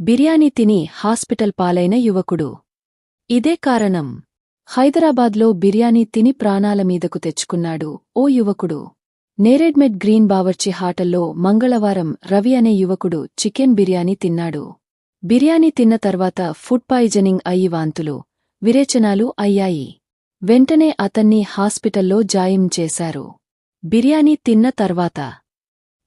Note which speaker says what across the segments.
Speaker 1: బిర్యానీ తిని హాస్పిటల్ పాలైన యువకుడు. ఇదే కారణం. హైదరాబాద్లో బిర్యానీ తిని ప్రాణాల మీదకు తెచ్చుకున్నాడు ఓ యువకుడు. నేరెడ్మెడ్ గ్రీన్ బావర్చి హాటల్లో మంగళవారం రవి అనే యువకుడు చికెన్ బిర్యానీ తిన్నాడు. బిర్యానీ తిన్న తర్వాత ఫుడ్ పాయిజనింగ్ అయ్యి వాంతులు విరేచనాలు అయ్యాయి. వెంటనే అతన్ని హాస్పిటల్లో జాయిం చేశారు. బిర్యానీ తిన్న తర్వాత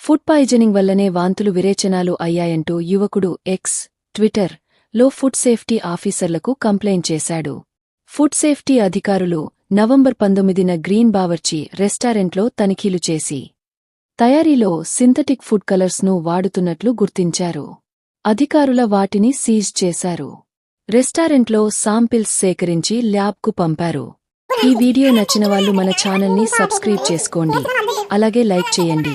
Speaker 1: ఫుడ్ పాయిజనింగ్ వల్లనే వాంతులు విరేచనాలు అయ్యాయంటూ యువకుడు ఎక్స్ ట్విట్టర్లో ఫుడ్ సేఫ్టీ ఆఫీసర్లకు కంప్లైంట్ చేశాడు. ఫుడ్ సేఫ్టీ అధికారులు నవంబర్ పంతొమ్మిదిన గ్రీన్ బావర్చి రెస్టారెంట్లో తనిఖీలు చేసి తయారీలో సింథటిక్ ఫుడ్ కలర్స్ను వాడుతున్నట్లు గుర్తించారు. అధికారుల వాటిని సీజ్ చేశారు. రెస్టారెంట్లో సాంపిల్స్ సేకరించి ల్యాబ్కు పంపారు. ఈ వీడియో నచ్చిన వాళ్ళు మన ఛానల్ని సబ్స్క్రైబ్ చేసుకోండి. అలాగే లైక్ చేయండి.